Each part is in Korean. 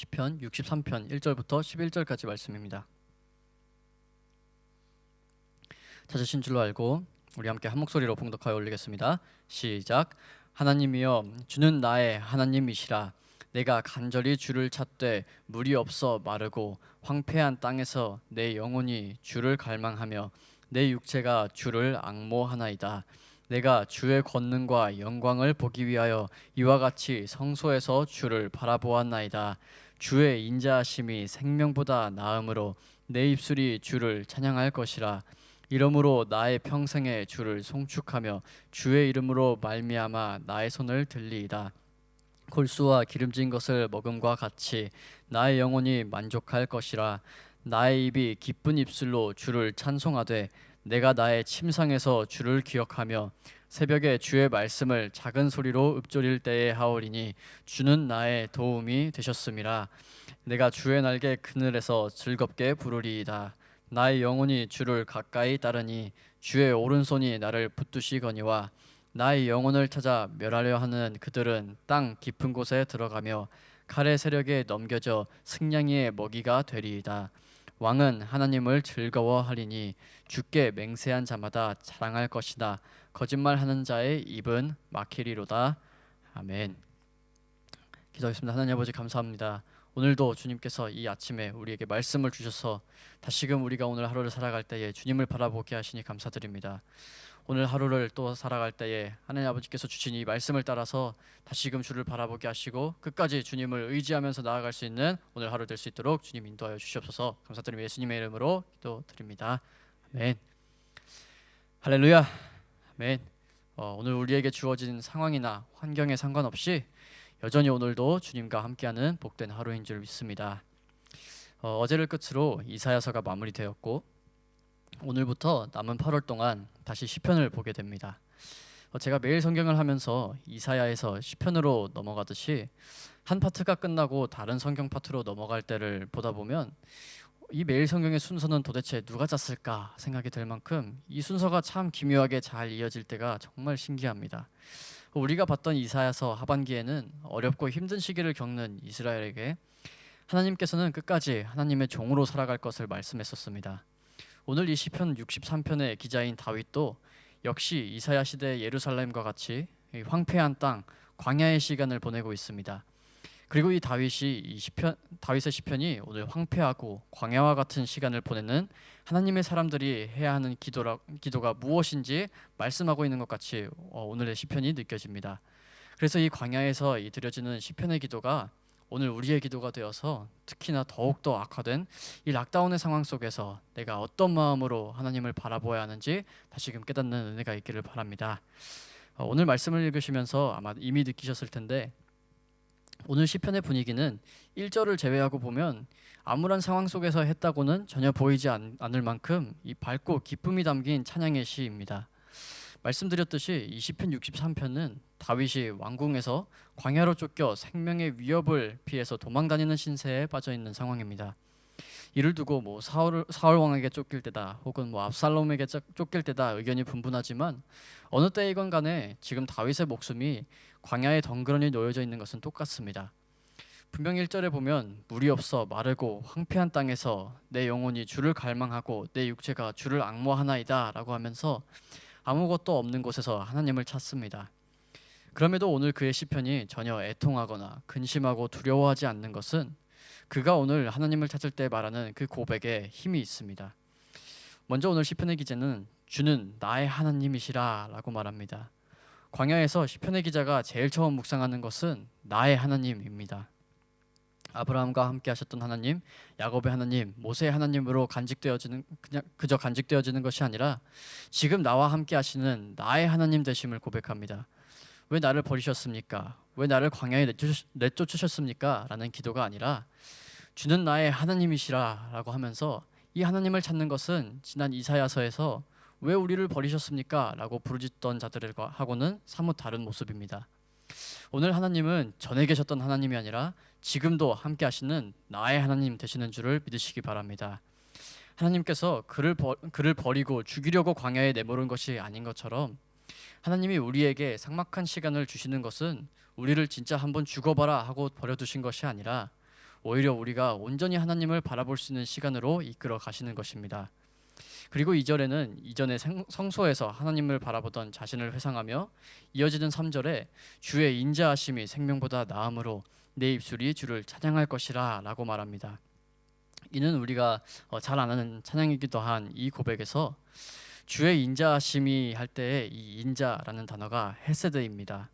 시편 63편 1절부터 11절까지 말씀입니다. 찾으신 줄로 알고 우리 함께 한 목소리로 봉독하여 올리겠습니다. 시작. 하나님이여 주는 나의 하나님이시라 내가 간절히 주를 찾되 물이 없어 마르고 황폐한 땅에서 내 영혼이 주를 갈망하며 내 육체가 주를 앙모하나이다. 내가 주의 권능과 영광을 보기 위하여 이와 같이 성소에서 주를 바라보았나이다. 주의 인자하심이 생명보다 나음으로 내 입술이 주를 찬양할 것이라. 이러므로 나의 평생에 주를 송축하며 주의 이름으로 말미암아 나의 손을 들리이다. 골수와 기름진 것을 먹음과 같이 나의 영혼이 만족할 것이라. 나의 입이 기쁜 입술로 주를 찬송하되 내가 나의 침상에서 주를 기억하며 새벽에 주의 말씀을 작은 소리로 읊조릴 때에 하오리니 주는 나의 도움이 되셨음이라. 내가 주의 날개 그늘에서 즐겁게 부르리이다. 나의 영혼이 주를 가까이 따르니 주의 오른손이 나를 붙드시거니와 나의 영혼을 찾아 멸하려 하는 그들은 땅 깊은 곳에 들어가며 칼의 세력에 넘겨져 승냥이의 먹이가 되리이다 왕은 하나님을 즐거워하리니 주께 맹세한 자마다 자랑할 것이다. 거짓말하는 자의 입은 막히리로다. 아멘. 기도하겠습니다. 하나님 아버지 감사합니다. 오늘도 주님께서 이 아침에 우리에게 말씀을 주셔서 다시금 우리가 오늘 하루를 살아갈 때에 주님을 바라보게 하시니 감사드립니다. 오늘 하루를 또 살아갈 때에 하나님 아버지께서 주신 이 말씀을 따라서 다시금 주를 바라보게 하시고 끝까지 주님을 의지하면서 나아갈 수 있는 오늘 하루 될 수 있도록 주님 인도하여 주시옵소서. 감사드리며 예수님의 이름으로 기도드립니다. 아멘. 할렐루야. 아멘. 어, 오늘 우리에게 주어진 상황이나 환경에 상관없이 여전히 오늘도 주님과 함께하는 복된 하루인 줄 믿습니다. 어, 어제를 끝으로 이사야서가 마무리되었고 오늘부터 남은 8월 동안 다시 시편을 보게 됩니다. 어, 제가 매일 성경을 하면서 이사야에서 시편으로 넘어가듯이 한 파트가 끝나고 다른 성경 파트로 넘어갈 때를 보다 보면 이 매일 성경의 순서는 도대체 누가 짰을까 생각이 들 만큼 이 순서가 참 기묘하게 잘 이어질 때가 정말 신기합니다. 우리가 봤던 이사야서 하반기에는 어렵고 힘든 시기를 겪는 이스라엘에게 하나님께서는 끝까지 하나님의 종으로 살아갈 것을 말씀했었습니다. 오늘 이 시편 63편의 기자인 다윗도 역시 이사야 시대 예루살렘과 같이 이 황폐한 땅 광야의 시간을 보내고 있습니다. 그리고 이 다윗이 이 시편 다윗의 시편이 오늘 황폐하고 광야와 같은 시간을 보내는 하나님의 사람들이 해야 하는 기도라, 기도가 무엇인지 말씀하고 있는 것 같이 어, 오늘의 시편이 느껴집니다. 그래서 이 광야에서 이 드려지는 시편의 기도가 오늘 우리의 기도가 되어서 특히나 더욱 더 악화된 이 락다운의 상황 속에서 내가 어떤 마음으로 하나님을 바라보아야 하는지 다시금 깨닫는 은혜가 있기를 바랍니다. 어, 오늘 말씀을 읽으시면서 아마 이미 느끼셨을 텐데 오늘 시편의 분위기는 1절을 제외하고 보면 암울한 상황 속에서 했다고는 전혀 보이지 않, 을 만큼 이 밝고 기쁨이 담긴 찬양의 시입니다. 말씀드렸듯이 이 시편 63편은 다윗이 왕궁에서 광야로 쫓겨 생명의 위협을 피해서 도망다니는 신세에 빠져 있는 상황입니다. 이를 두고 뭐 사울 사울 왕에게 쫓길 때다 혹은 뭐 압살롬에게 쫓길 때다 의견이 분분하지만 어느 때이건 간에 지금 다윗의 목숨이 광야에 덩그러니 놓여져 있는 것은 똑같습니다. 분명 1절에 보면 물이 없어 마르고 황폐한 땅에서 내 영혼이 주를 갈망하고 내 육체가 주를 악모하나이다라고 하면서 아무것도 없는 곳에서 하나님을 찾습니다. 그럼에도 오늘 그의 시편이 전혀 애통하거나 근심하고 두려워하지 않는 것은 그가 오늘 하나님을 찾을 때 말하는 그 고백에 힘이 있습니다. 먼저 오늘 시편의 기자는 주는 나의 하나님이시라라고 말합니다. 광야에서 시편의 기자가 제일 처음 묵상하는 것은 나의 하나님입니다. 아브라함과 함께 하셨던 하나님, 야곱의 하나님, 모세의 하나님으로 간직되어지는 그냥 그저 간직되어지는 것이 아니라 지금 나와 함께 하시는 나의 하나님 되심을 고백합니다. 왜 나를 버리셨습니까? 왜 나를 광야에 내쫓으셨습니까? 라는 기도가 아니라 주는 나의 하나님이시라라고 하면서 이 하나님을 찾는 것은 지난 이사야서에서 왜 우리를 버리셨습니까? 라고 부르짖던 자들하고는 사뭇 다른 모습입니다. 오늘 하나님은 전에 계셨던 하나님이 아니라 지금도 함께 하시는 나의 하나님 되시는 줄을 믿으시기 바랍니다. 하나님께서 그를, 버, 그를 버리고 죽이려고 광야에 내모른 것이 아닌 것처럼 하나님이 우리에게 삭막한 시간을 주시는 것은 우리를 진짜 한번 죽어봐라 하고 버려두신 것이 아니라 오히려 우리가 온전히 하나님을 바라볼 수 있는 시간으로 이끌어 가시는 것입니다. 그리고 2절에는 이전에 생- 성소에서 하나님을 바라보던 자신을 회상하며 이어지는 3절에 주의 인자하심이 생명보다 나음으로 내 입술이 주를 찬양할 것이라라고 말합니다. 이는 우리가 어, 잘 아는 찬양이기도 한 이 고백에서 주의 인자하심이 할 때의 이 인자라는 단어가 헤세드입니다.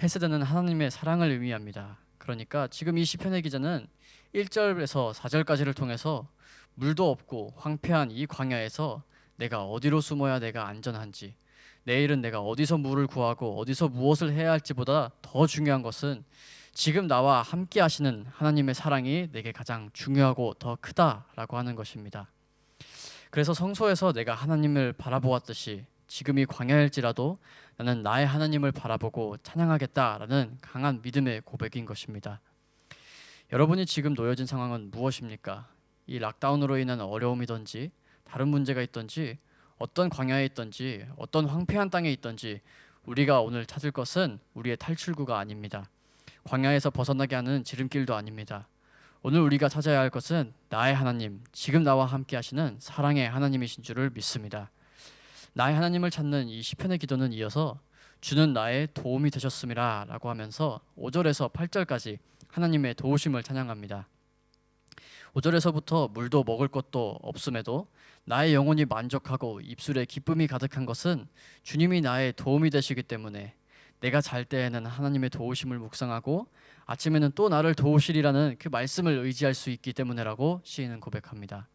헤세드는 하나님의 사랑을 의미합니다. 그러니까 지금 이 시편의 기자는 1절에서 4절까지를 통해서 물도 없고 황폐한 이 광야에서 내가 어디로 숨어야 내가 안전한지 내일은 내가 어디서 물을 구하고 어디서 무엇을 해야 할지보다 더 중요한 것은 지금 나와 함께 하시는 하나님의 사랑이 내게 가장 중요하고 더 크다라고 하는 것입니다. 그래서 성소에서 내가 하나님을 바라보았듯이 지금 이 광야일지라도 나는 나의 하나님을 바라보고 찬양하겠다라는 강한 믿음의 고백인 것입니다. 여러분이 지금 놓여진 상황은 무엇입니까? 이 락다운으로 인한 어려움이든지 다른 문제가 있든지 어떤 광야에 있든지 어떤 황폐한 땅에 있든지 우리가 오늘 찾을 것은 우리의 탈출구가 아닙니다. 광야에서 벗어나게 하는 지름길도 아닙니다. 오늘 우리가 찾아야 할 것은 나의 하나님, 지금 나와 함께 하시는 사랑의 하나님이신 줄을 믿습니다. 나의 하나님을 찾는 이 시편의 기도는 이어서 주는 나의 도움이 되셨음이라라고 하면서 5절에서 8절까지 하나님의 도우심을 찬양합니다. 5절에서부터 물도 먹을 것도 없음에도 나의 영혼이 만족하고 입술에 기쁨이 가득한 것은 주님이 나의 도움이 되시기 때문에 내가 잘 때에는 하나님의 도우심을 묵상하고 아침에는 또 나를 도우시리라는 그 말씀을 의지할 수 있기 때문에라고 시인은 고백합니다.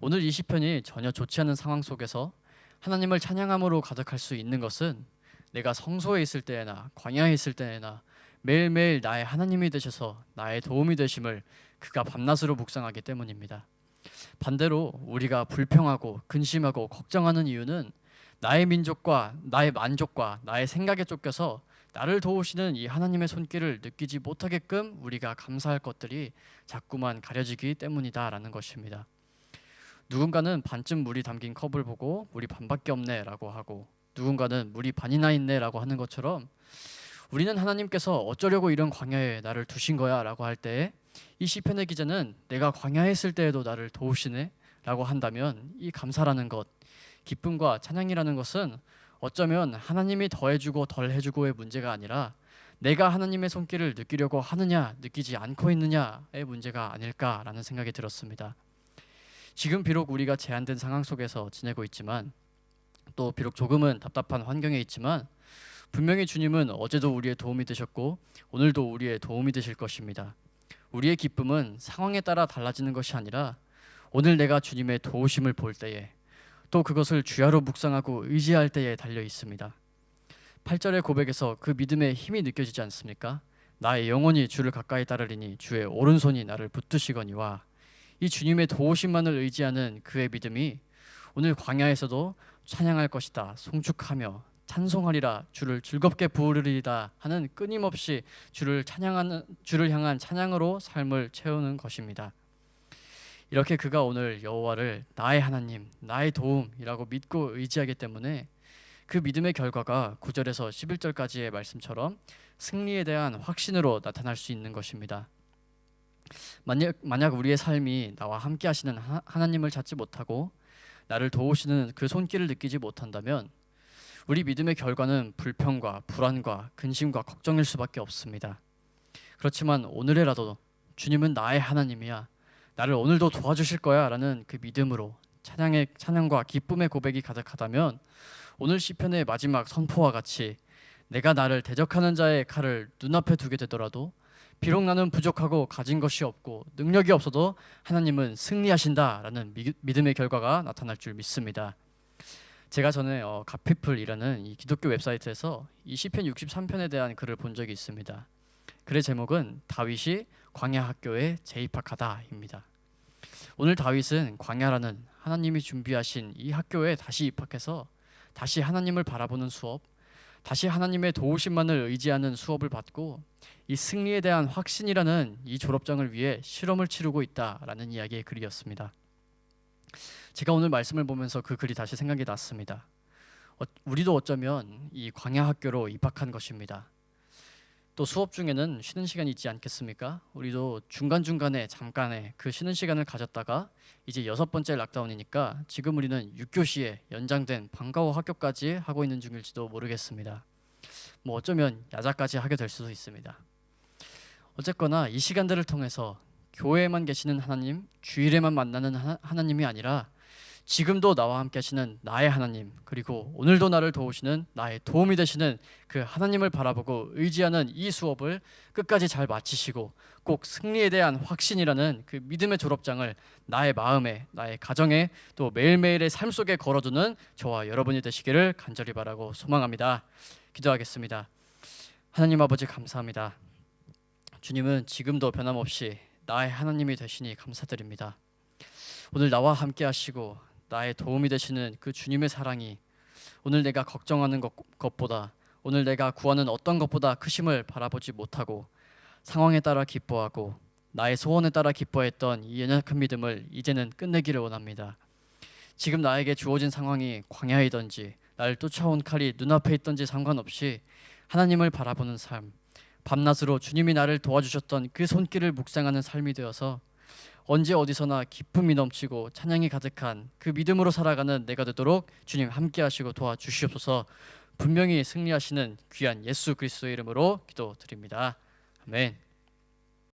오늘 이 시편이 전혀 좋지 않은 상황 속에서 하나님을 찬양함으로 가득할 수 있는 것은 내가 성소에 있을 때에나 광야에 있을 때에나 매일매일 나의 하나님이 되셔서 나의 도움이 되심을 그가 밤낮으로 묵상하기 때문입니다. 반대로 우리가 불평하고 근심하고 걱정하는 이유는 나의 민족과 나의 만족과 나의 생각에 쫓겨서 나를 도우시는 이 하나님의 손길을 느끼지 못하게끔 우리가 감사할 것들이 자꾸만 가려지기 때문이다라는 것입니다. 누군가는 반쯤 물이 담긴 컵을 보고 물이 반밖에 없네라고 하고 누군가는 물이 반이나 있네라고 하는 것처럼 우리는 하나님께서 어쩌려고 이런 광야에 나를 두신 거야라고 할때이 시편의 기자는 내가 광야에 있을 때에도 나를 도우시네라고 한다면 이 감사라는 것 기쁨과 찬양이라는 것은 어쩌면 하나님이 더해주고 덜해주고의 문제가 아니라 내가 하나님의 손길을 느끼려고 하느냐 느끼지 않고 있느냐의 문제가 아닐까라는 생각이 들었습니다. 지금 비록 우리가 제한된 상황 속에서 지내고 있지만 또 비록 조금은 답답한 환경에 있지만 분명히 주님은 어제도 우리의 도움이 되셨고 오늘도 우리의 도움이 되실 것입니다. 우리의 기쁨은 상황에 따라 달라지는 것이 아니라 오늘 내가 주님의 도우심을 볼 때에 또 그것을 주야로 묵상하고 의지할 때에 달려 있습니다. 8절의 고백에서 그 믿음의 힘이 느껴지지 않습니까? 나의 영혼이 주를 가까이 따르리니 주의 오른손이 나를 붙드시거니와 이 주님의 도우심만을 의지하는 그의 믿음이 오늘 광야에서도 찬양할 것이다 송축하며 찬송하리라 주를 즐겁게 부르리다 하는 끊임없이 주를 찬양하는 주를 향한 찬양으로 삶을 채우는 것입니다. 이렇게 그가 오늘 여호와를 나의 하나님, 나의 도움이라고 믿고 의지하기 때문에 그 믿음의 결과가 9절에서 11절까지의 말씀처럼 승리에 대한 확신으로 나타날 수 있는 것입니다. 만약 만약 우리의 삶이 나와 함께 하시는 하, 하나님을 찾지 못하고 나를 도우시는 그 손길을 느끼지 못한다면 우리 믿음의 결과는 불평과 불안과 근심과 걱정일 수밖에 없습니다. 그렇지만 오늘에라도 주님은 나의 하나님이야. 나를 오늘도 도와주실 거야라는 그 믿음으로 찬양의 찬양과 기쁨의 고백이 가득하다면 오늘 시편의 마지막 선포와 같이 내가 나를 대적하는 자의 칼을 눈앞에 두게 되더라도 비록 나는 부족하고 가진 것이 없고 능력이 없어도 하나님은 승리하신다라는 미- 믿음의 결과가 나타날 줄 믿습니다. 제가 전에 어, 가피플이라는 이 기독교 웹사이트에서 이 시편 63편에 대한 글을 본 적이 있습니다. 글의 제목은 다윗이 광야 학교에 재입학하다입니다. 오늘 다윗은 광야라는 하나님이 준비하신 이 학교에 다시 입학해서 다시 하나님을 바라보는 수업, 다시 하나님의 도우심만을 의지하는 수업을 받고 이 승리에 대한 확신이라는 이 졸업장을 위해 실험을 치르고 있다라는 이야기의 글이었습니다. 제가 오늘 말씀을 보면서 그 글이 다시 생각이 났습니다. 어, 우리도 어쩌면 이 광야 학교로 입학한 것입니다. 또 수업 중에는 쉬는 시간이 있지 않겠습니까? 우리도 중간 중간에 잠깐의 그 쉬는 시간을 가졌다가 이제 여섯 번째 락다운이니까 지금 우리는 6교시에 연장된 방과 후 학교까지 하고 있는 중일지도 모르겠습니다. 뭐 어쩌면 야자까지 하게 될 수도 있습니다. 어쨌거나 이 시간들을 통해서 교회에만 계시는 하나님, 주일에만 만나는 하나, 하나님이 아니라 지금도 나와 함께 하시는 나의 하나님, 그리고 오늘도 나를 도우시는 나의 도움이 되시는 그 하나님을 바라보고 의지하는 이 수업을 끝까지 잘 마치시고 꼭 승리에 대한 확신이라는 그 믿음의 졸업장을 나의 마음에, 나의 가정에 또 매일매일의 삶 속에 걸어두는 저와 여러분이 되시기를 간절히 바라고 소망합니다. 기도하겠습니다. 하나님 아버지 감사합니다. 주님은 지금도 변함없이 나의 하나님이 되시니 감사드립니다. 오늘 나와 함께 하시고 나의 도움이 되시는 그 주님의 사랑이 오늘 내가 걱정하는 것, 것보다 오늘 내가 구하는 어떤 것보다 크심을 바라보지 못하고 상황에 따라 기뻐하고 나의 소원에 따라 기뻐했던 이 연약한 믿음을 이제는 끝내기를 원합니다. 지금 나에게 주어진 상황이 광야이든지 나를 쫓아온 칼이 눈앞에 있든지 상관없이 하나님을 바라보는 삶, 밤낮으로 주님이 나를 도와주셨던 그 손길을 묵상하는 삶이 되어서 언제 어디서나 기쁨이 넘치고 찬양이 가득한 그 믿음으로 살아가는 내가 되도록 주님 함께 하시고 도와주시옵소서. 분명히 승리하시는 귀한 예수 그리스도의 이름으로 기도드립니다. 아멘.